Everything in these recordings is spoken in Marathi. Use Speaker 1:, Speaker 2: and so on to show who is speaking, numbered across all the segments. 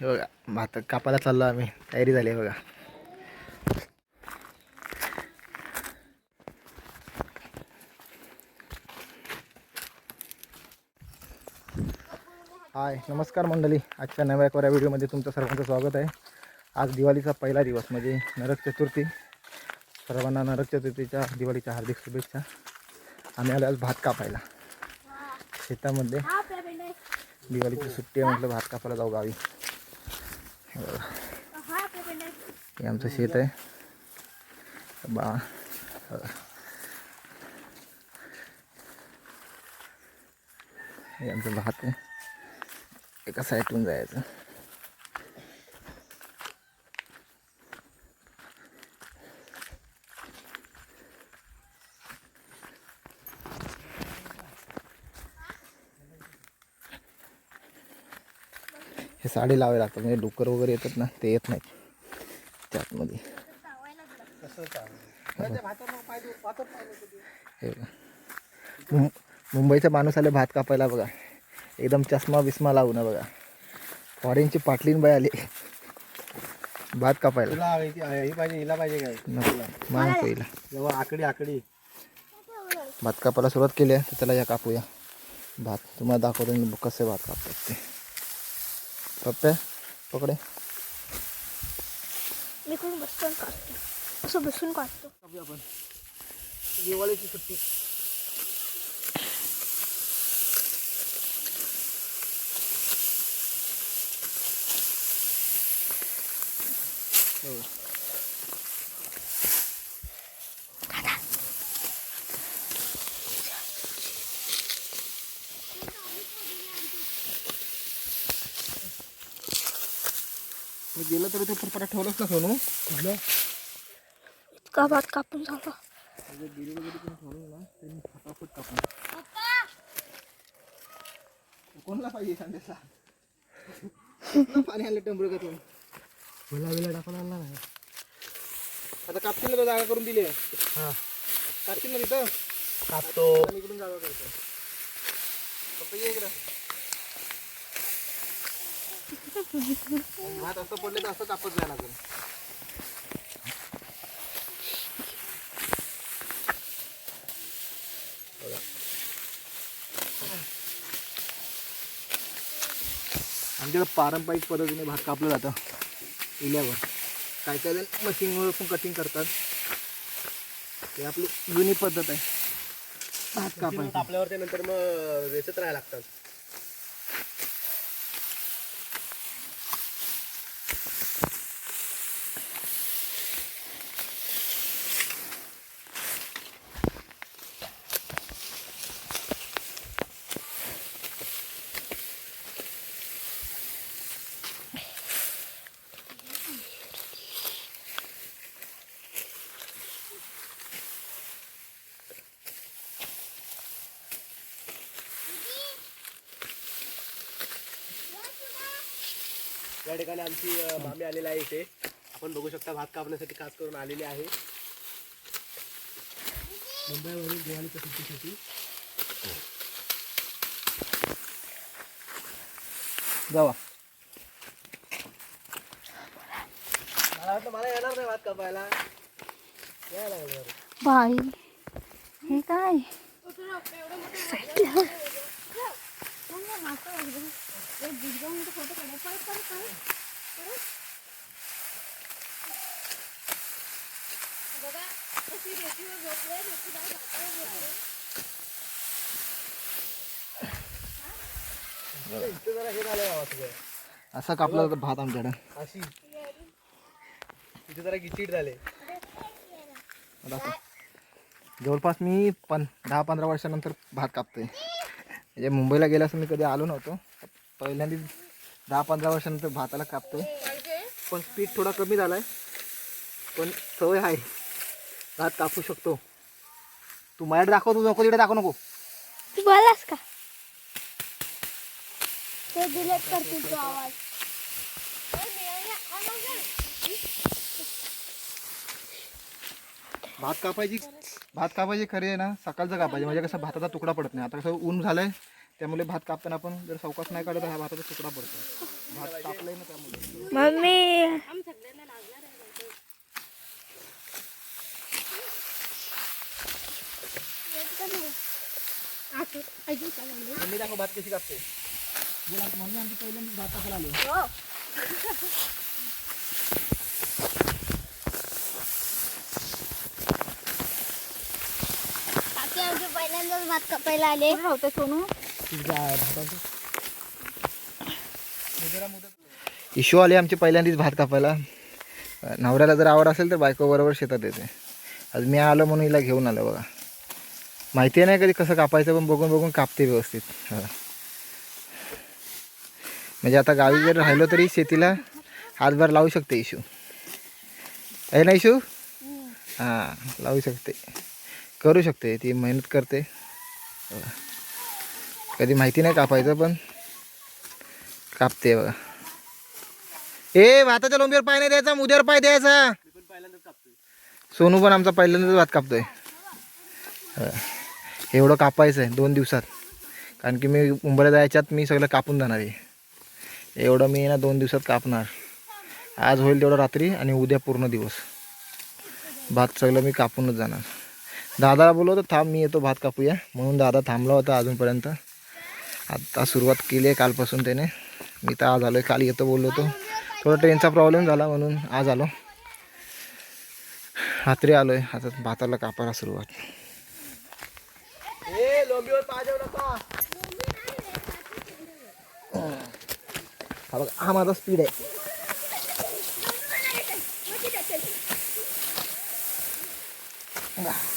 Speaker 1: हे बघा भात कापायला चाललो आम्ही. तयारी झाली आहे बघा. हाय नमस्कार मंडळी. आजच्या नव्या कोऱ्या व्हिडिओमध्ये तुमचं सर्वांचं स्वागत आहे. आज दिवाळीचा पहिला दिवस म्हणजे नरक चतुर्थी. सर्वांना नरक चतुर्थीच्या दिवाळीच्या हार्दिक शुभेच्छा. आम्ही आलो आज भात कापायला. शेतामध्ये दिवाळीची सुट्टी आहे म्हटलं भात कापायला जाऊ गावी. हे आमचं शेत आहे. बा. हे आमचं भात आहे. एका साईडून जायचं. साडी लावायला लागतात म्हणजे डुकर वगैरे येतात ना ते येत नाहीत. त्यातमध्ये. मुंबईचा माणूस आले भात कापायला बघा. एकदम चष्मा बिस्मा लावून बघा. फॉरेनची पाटलीन बाई आली. भात कापायला.
Speaker 2: हिला आकडी आकडी.
Speaker 1: भात कापायला सुरुवात केली आहे तर त्याला या कापूया. भात तुम्हाला दाखवतो मी कसे भात कापतात ते. पप्प्या पकडे
Speaker 3: मी कोण बसून काढतो असं बसून काढतो
Speaker 2: कापूया आपण दिवाळीची सुट्टी
Speaker 1: मी गेलं तरी ते परत ठेवलंच ना सोनू.
Speaker 2: कुठलं
Speaker 3: इतका भात कापून झाला.
Speaker 1: फटाफट कापून. कोणला पाहिजे संदेशला पाणी आणले टेंबरू का तुम्ही
Speaker 2: टाकून आणला नाही.
Speaker 1: आता कापतील ना तो जागा करून दिली.
Speaker 2: हा.
Speaker 1: कापतील ना तिथं?
Speaker 2: कापतो.
Speaker 1: इकडून जागा करतो. पप्पा ये इकडं. भात असं पडले तर असं कापत जायला लागेल. आमच्याकडे पारंपरिक पद्धतीने भात कापलं जातं. इल्यावर. काय काय जण मशीनवर पण कटिंग करतात. ते आपली जुनी पद्धत आहे. भात कापायची
Speaker 2: कापल्यावर ते नंतर मग वेचत राहायला लागतात. या ठिकाणी आमची अ, मामी आलेली आहे इथे. आपण बघू शकता भात कापण्यासाठी खास करून आलेली आहे. मुंबईवरून दिवाळीच्या सुट्टीसाठी.
Speaker 1: जावा.
Speaker 2: मला वाटलं मला येणार नाही भात कापायला. यायला लागलं बरं.
Speaker 3: बाई हे काय?
Speaker 2: हे सगळं.
Speaker 1: असा कापला जातो भात आमच्याकडे.
Speaker 2: अशी. इथे जरा गिचीट झाले.
Speaker 1: असं. जवळपास मी पण दहा पंधरा वर्षानंतर भात कापतोय. म्हणजे मुंबईला गेल्यास मी कधी आलो नव्हतो. पहिल्यांदा दहा पंधरा वर्षानंतर भाताला कापतोय. पण स्पीड थोडा कमी झालाय. पण सवय आहे. भात कापू शकतो. तू माझ्याकडे दाखव तू नको तिकडे दाखव नको.
Speaker 3: तू बोलास का? ते डिलेट करतील तो आवाज.
Speaker 1: भात कापायची भात कापायची खरी आहे ना. सकाळचं कापायची. म्हणजे कसं भाताचा तुकडा पडत नाही. आता कसं ऊन झालंय. त्यामुळे भात कापताना आपण जर चौकास नाही काढत तर हा भाताचा तुकडा पडतो. भात तापलंय ना त्यामुळे.
Speaker 3: मम्मी.
Speaker 1: मम्मी दाखव भात कशी कापते. बोला मम्मी आमची पहिल्यांदाच भात टाकायला आलो.
Speaker 3: पहिल्यांदाच भात कापायला आले. होते सोनू?
Speaker 1: इशू आले आमची पहिल्यांदाच भात कापायला. नवऱ्याला जर आवड असेल तर बायको बरोबर शेतात येते. आज मी आलो म्हणून हिला घेऊन आलो बघा. माहिती आहे नाही कधी कसं कापायचं पण बघून बघून कापते व्यवस्थित. म्हणजे आता गावी जर राहिलो तरी शेतीला हातभार लावू शकते इशू. आहे ना इशू? हां लावू शकते. करू शकते ती मेहनत करते. कधी माहिती नाही कापायचं पण कापते बघा. ए भाताच्या लोंबीवर पाय नाही द्यायचा मुद्यावर पाय द्यायचा. सोनू पण आमचा पहिल्यांदाच भात कापतोय. एवढं कापायचं आहे दोन दिवसात. कारण की मी मुंबईला जायच्यात मी सगळं कापून जाणार आहे. एवढं मी ना दोन दिवसात कापणार. आज होईल तेवढं रात्री आणि उद्या पूर्ण दिवस. भात सगळं मी कापूनच जाणार. दादाला बोलवतो थांब मी येतो भात कापूया. म्हणून दादा थांबला होता अजूनपर्यंत. आता सुरुवात केली आहे कालपासून त्याने. मी तर आज आलो आहे काल येतो बोललो होतो. थोडा ट्रेनचा प्रॉब्लेम झाला म्हणून आज आलो. रात्री आलो आहे आता भाताला कापायला सुरुवात. हा बघा हा माझा स्पीड आहे. Yeah.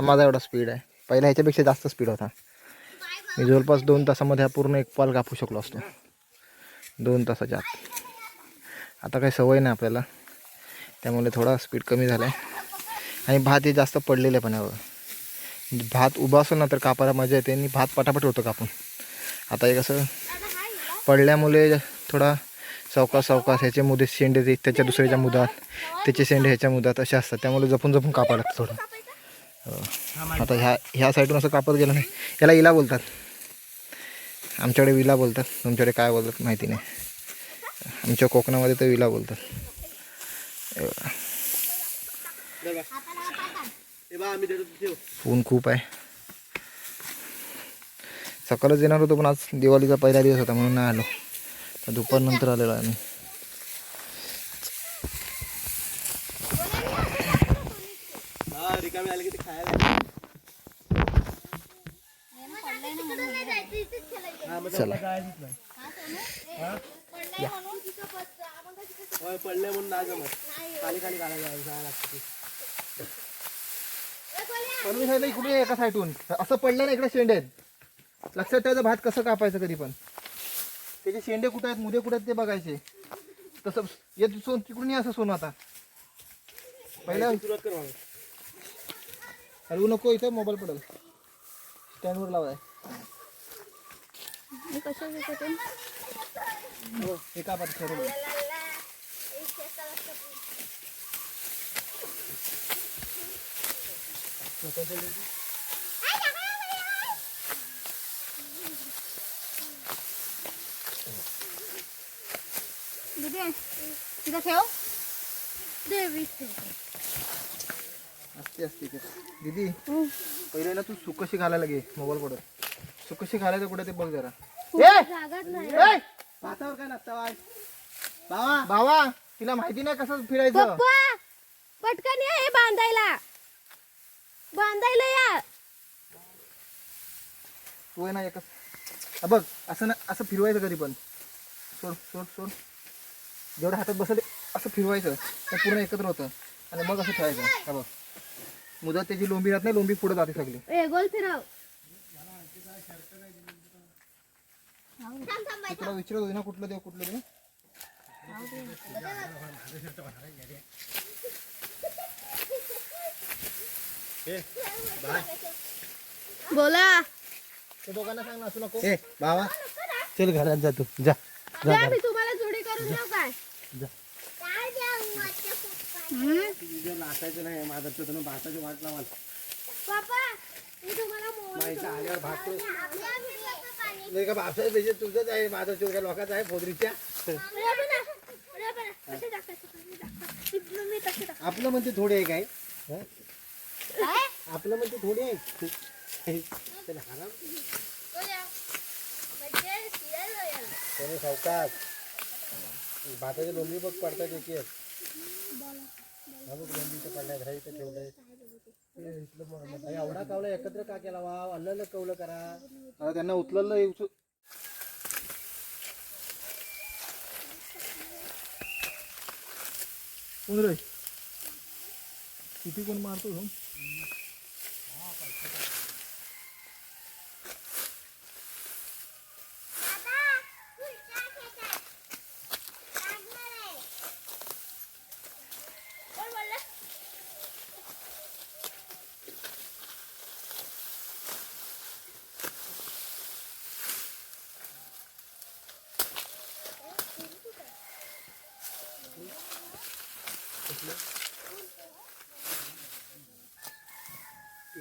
Speaker 1: माझा एवढा स्पीड आहे. पहिला ह्याच्यापेक्षा जास्त स्पीड होता. मी जवळपास दोन तासामध्ये हा पूर्ण एक पाल कापू शकलो असतो. दोन तासाच्या आत. आता काही सवय नाही आपल्याला. त्यामुळे थोडा स्पीड कमी झाला आहे आणि भात हे जास्त पडलेले पण आहे भात उभा असेल ना तर कापायला मजा येते आणि भात पटापट होतं कापून. आता हे कसं पडल्यामुळे थोडा सावकाश सावकाश ह्याचे मुदे शेंडे ते त्याच्या दुसऱ्याच्या मुदात त्याचे शेंडे ह्याच्या मुदात असे असतात. त्यामुळे जपून जपून कापायला लागतं थोडं. आता ह्या ह्या साईडून असं कापत गेलं नाही. याला इला बोलतात. आमच्याकडे विला बोलतात. तुमच्याकडे काय बोलतात माहिती नाही. आमच्या कोकणामध्ये तर विला बोलतात. ऊन खूप आहे. सकाळच येणार होतो पण आज दिवाळीचा पहिला दिवस होता म्हणून नाही आलो. दुपारनंतर आलेलो आम्ही.
Speaker 2: रिकामी आले की ते खायला हा मग
Speaker 1: चला.
Speaker 2: होय पडले म्हणून नाही जमत खाली खाली घालायला जायला जायला लागतं ते.
Speaker 1: पनवी साईडला इकडून ये एका साईडून असं पडलं ना इकडे शेंडे आहेत. लक्षात ठेवायचं भात कसं कापायचं कधी पण. त्याचे शेंडे कुठे आहेत मुदे कुठे आहेत ते बघायचे. तसं येत सोन तिकडून ये असं सोनं आता. पहिल्या
Speaker 2: सुरुवात कर.
Speaker 1: हलवू नको इथं मोबाईल पडेल. स्टँडवर लावाय. एका पाठ ठरवलं
Speaker 3: दीदी तिथं ठेव. दे वीस
Speaker 1: असते असते ते. दीदी पहिले ना तू सुकशी घालायला घे मोबाईल पडत सुकशी घालायचं कुठे ते बघ जरा.
Speaker 3: जागाच नाही.
Speaker 1: ए!
Speaker 2: भातावर काय बाबा
Speaker 1: भावा! तिला माहिती नाही कसं फिरायचं.
Speaker 3: पप्पा पटकन या हे बांधायला. बांधायला या.
Speaker 1: तू आहे ना एकच. हा बघ असं ना असं फिरवायचं कधी पण. सोड सोड सोड. जेवढं हातात बसले असं फिरवायचं. पूर्ण एकत्र होतं. आणि मग असं ठेवायचं. हा बघ. मुदत त्याची लोंबी राहत नाही लोंबी पुढे जाते सगळी.
Speaker 3: ए गोल फिरव.
Speaker 1: तुला विचारत होती ना कुठलं देव कुठलं देव?
Speaker 3: बोला.
Speaker 1: ते दोघांना सांग ना नको.
Speaker 2: ए बाबा चल घरात जा तू. जा
Speaker 3: मी तुम्हाला जोडी करून देऊ काय?
Speaker 2: जा.
Speaker 3: हम्म?
Speaker 2: तुझं नाचायचं नाही माझं तुझं भाताची वाट लावाल. माहिती आल्यावर भात तू
Speaker 3: आपल्या व्हिडिओचं पाणी.
Speaker 2: नाही का बापसाहेब पाहिजे तुझंच आहे माझा चोर काय लोकांचा आहे फोदरीच्या. आपलं म्हणते थोडे आहे काय? हं? आपलं म्हणते थोडे आहे. चल
Speaker 3: बोला. म्हणजे
Speaker 2: सावकाश भाताचे लोंबी बघ पडतात एक एक हा बघ लोंबीचं पडलाय घरा इथं ठेवलंय हे इथलं मग- अरे एवढा कावला एकत्र का केला वा? अल्लं कवलं करा.
Speaker 1: आता त्यांना उचललं हे उचल कोण रे? किती कोण मारतो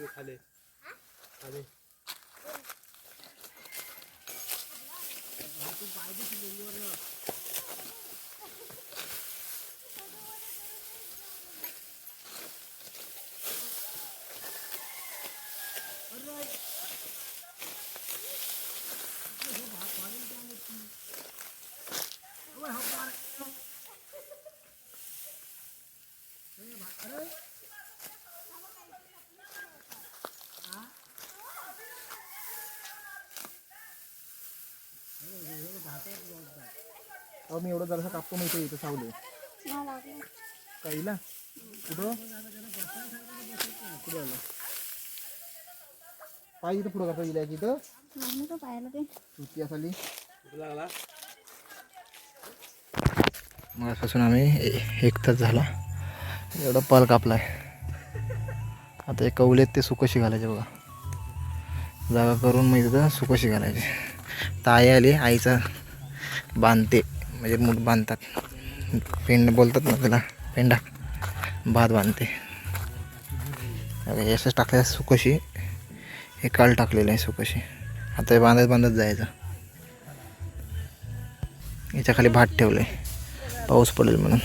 Speaker 2: खाले. खाले.
Speaker 1: अहो मी एवढं जरासा कापतो माहिती इथं सावले.
Speaker 3: मला लागलं.
Speaker 1: काहीला? कुठं? कुठं आलं? पाय इथं पुढं करता येईल इथं.
Speaker 3: ते?
Speaker 1: सुट्टी असाली
Speaker 2: लागला?
Speaker 1: मगापासून आम्ही एक तास झाला. एवढा पाल कापलाय. आता हे कवलेत ते सुकशी घालायचे बघा. जागा करून मग इथं सुकशी घालायचे. तर आई आली आईचा बांधते. म्हणजे मूठ बांधतात. पेंड बोलतात ना त्याला पेंडा. भात बांधते. असंच टाकायचं सुकशी. हे काल टाकलेलं आहे सुकशी. आता हे बांधत बांधत जायचं. याच्या खाली भात ठेवलं आहे पाऊस पडेल म्हणून.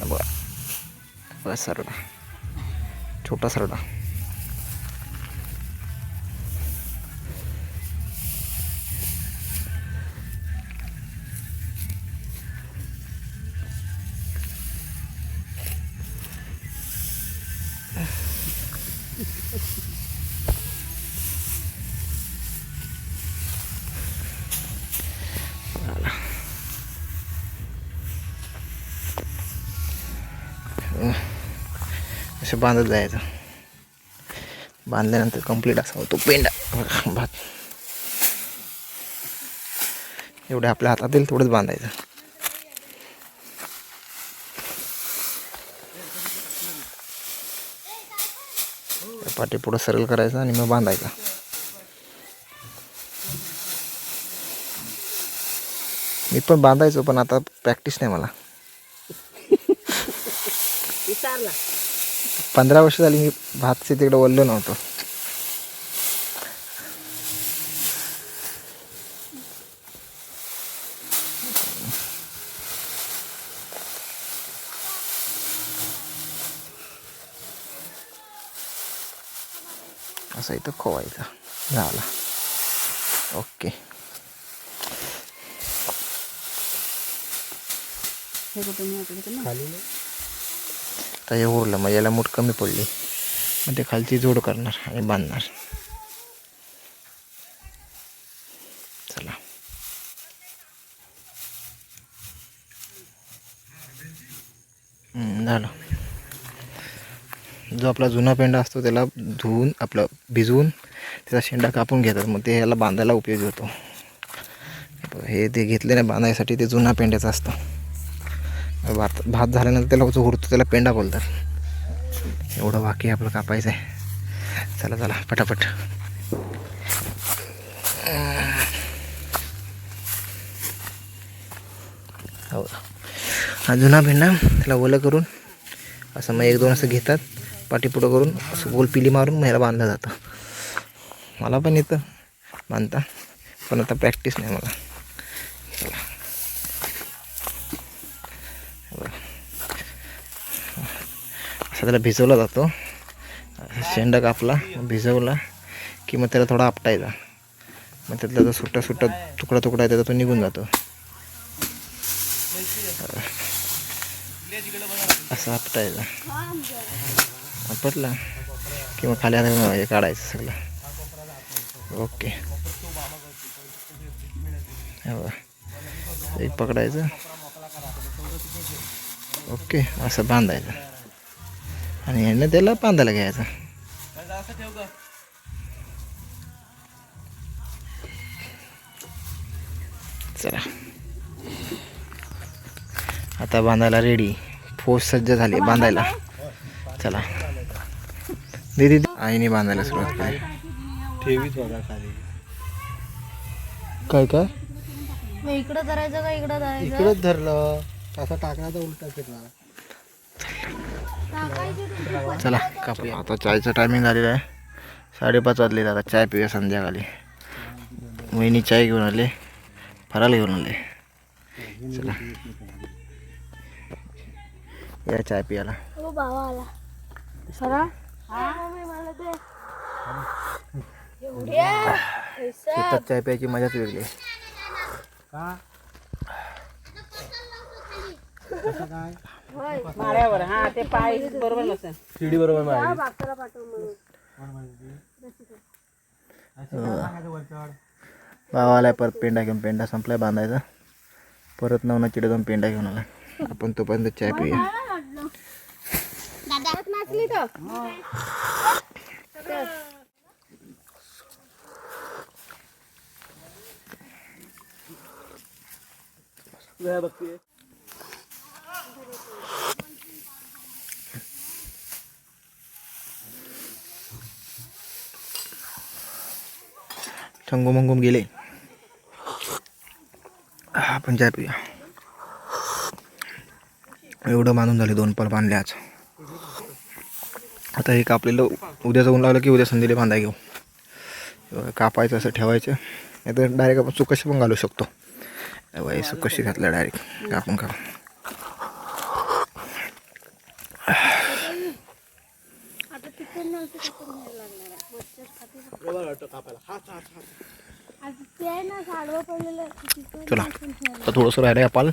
Speaker 1: बघा. बघा सरडा छोटा सरडा असं बांधत जायचं बांधल्यानंतर कंप्लीट असा होतो पेंडा भात एवढे आपल्या हातात येईल तेवढंच बांधायचं. पाठी पुढं सरळ करायचं आणि मग बांधायचा. मी पण बांधायचो पण आता प्रॅक्टिस नाही मला. पंधरा वर्ष झाली मी भातचे तिकडे वळलो नव्हतो. असं इथं खोवायचा झाला. ओके.
Speaker 2: खाली नाही.
Speaker 1: आता हे उरलं मग याला मूठ कमी पडली. मग ते खालची जोड करणार आणि बांधणार. चला. झालं. जो आपला जुना पेंडा असतो त्याला धुवून आपलं भिजवून त्याचा शेंडा कापून घेतात. मग ते ह्याला बांधायला उपयोगी होतो. हे ते घेतलेलं बांधायसाठी ते जुना पेंड्याचं असतं. भात भात झाल्यानंतर त्याला जो उरतो त्याला पेंडा बोलतात. एवढं बाकी आपलं कापायचं आहे. चला चला पटापट. हो. हा जुना पेंडा त्याला ओलं करून असं मग एक दोन असं घेतात पाठीपुढं करून असं गोल पिली मारून मग बांधलं जातं. मला पण येतं बांधता पण आता प्रॅक्टिस नाही मला. चला. सध्याला त्याला भिजवला जातो. शेंडा कापला भिजवला की मग त्याला थोडा आपटायचा. मग त्यातला जो सुट्टा सुट्टा तुकडा तुकडा आहे त्याचा तो निघून जातो. असं आपटायचा. आपटला की मग खाली आता हे काढायचं सगळं. ओके. एक पकडायचं. ओके. असं बांधायचं. आणि ह्याने त्याला बांधायला घ्यायचं. चला. आता बांधायला रेडी फोस सज्ज झाली बांधायला. चला. दीदी आईने बांधायला सुरुवात केली.
Speaker 2: ठेवीत बघा खाली.
Speaker 1: काय काय?
Speaker 3: इकडं करायचं का इकडं करायचं
Speaker 2: इकडंच धरलं. तसा टाकला तर उलटा फिरला.
Speaker 3: टाकायचं
Speaker 1: चला कापूया. आता चायचं टायमिंग झालेलं आहे. साडेपाच वाजले आता चाय पिऊया संध्याकाळी. वहिनी चाय घेऊन आले फराळ घेऊन आले. चला. या चाय पियाला.
Speaker 3: हो भावा आला. सरा मम्मी मला दे एवढ्या पैसा.
Speaker 1: शेतात चाय प्यायची मजाच वेगळी आहे.
Speaker 4: माळ्यावर हा ते पाय बरोबर नसेल.
Speaker 2: शिडी बरोबर
Speaker 3: त्या बाकरा पाठव म्हणून.
Speaker 1: भाव आलाय परत पेंडा घेऊन पेंडा संपलाय बांधायचा. परत नवना चिडे जाऊन पेंडा घेऊन आला आपण तोपर्यंत चाय पिऊया.
Speaker 2: बघते
Speaker 1: ठंगू मंगूम गेले आपण चाय पिऊया एवढं बांधून झाले दोन पल बांधले आज आता हे कापलेलं उद्या जाऊन लावलं की उद्या संधीला बांधा घेऊ. कापायचं असं ठेवायचं. नाही तर डायरेक्ट आपण सुकशी पण घालू शकतो. हे सुकशी घातलं डायरेक्ट कापून कापून
Speaker 3: आता तिकडनं असं तिकडून यायला लागणार आहे वरच्याच खाली
Speaker 2: कापायला हात हात हात
Speaker 3: आता ते आहे ना साडवं पडलेलं आहे, तिकडून
Speaker 1: चला
Speaker 3: टाकून ठेवायला.
Speaker 1: आता थोडंसं राहिलं आहे पाल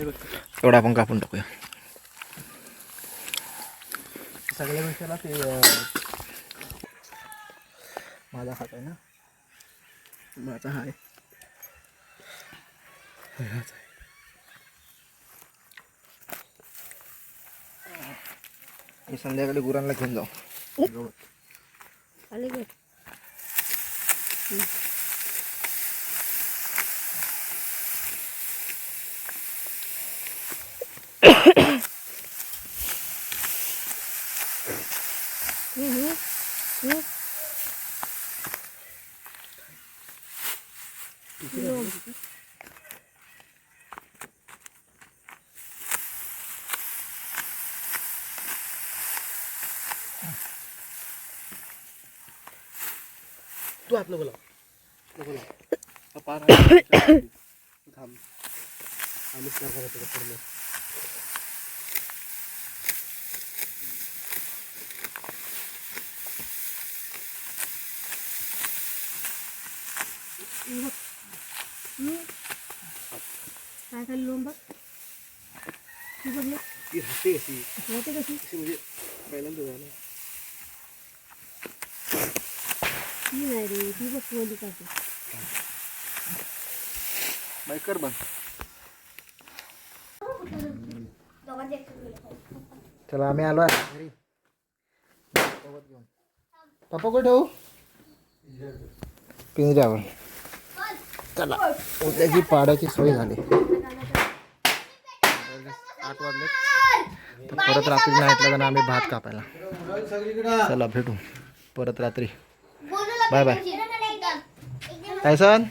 Speaker 1: एवढं आपण कापून टाकूया
Speaker 2: सगळ्या मिक्सरला ते अं,
Speaker 1: माझा हात आहे ना
Speaker 2: माझा हाय
Speaker 1: मी संध्याकाळी गुरांना घेऊन जाऊ
Speaker 3: खाली
Speaker 2: तू आपलं नको लाव. नको पार थांब. आम्हीच करणार होतो पडलं पूर्ण
Speaker 3: काय खाली लोंब बघ ती बघ ना.
Speaker 2: ती राहते कशी
Speaker 3: राहते कशी
Speaker 2: कशी म्हणजे पहिल्यांदा झालं
Speaker 3: ती नाही रे ती बघ वली काढते
Speaker 2: बाईकर बंद
Speaker 1: चला आम्ही आलो आहे घरी गवत घेऊन पप्पा कुठे ठेवू पिंजऱ्यावर चला. उद्याची पाडायची सोय झाली. आठ वाजले तर परत रात्री नाही जाणार आम्ही भात कापायला. चला भेटू. परत रात्री. Bye bye.
Speaker 3: एकदम
Speaker 1: टायसन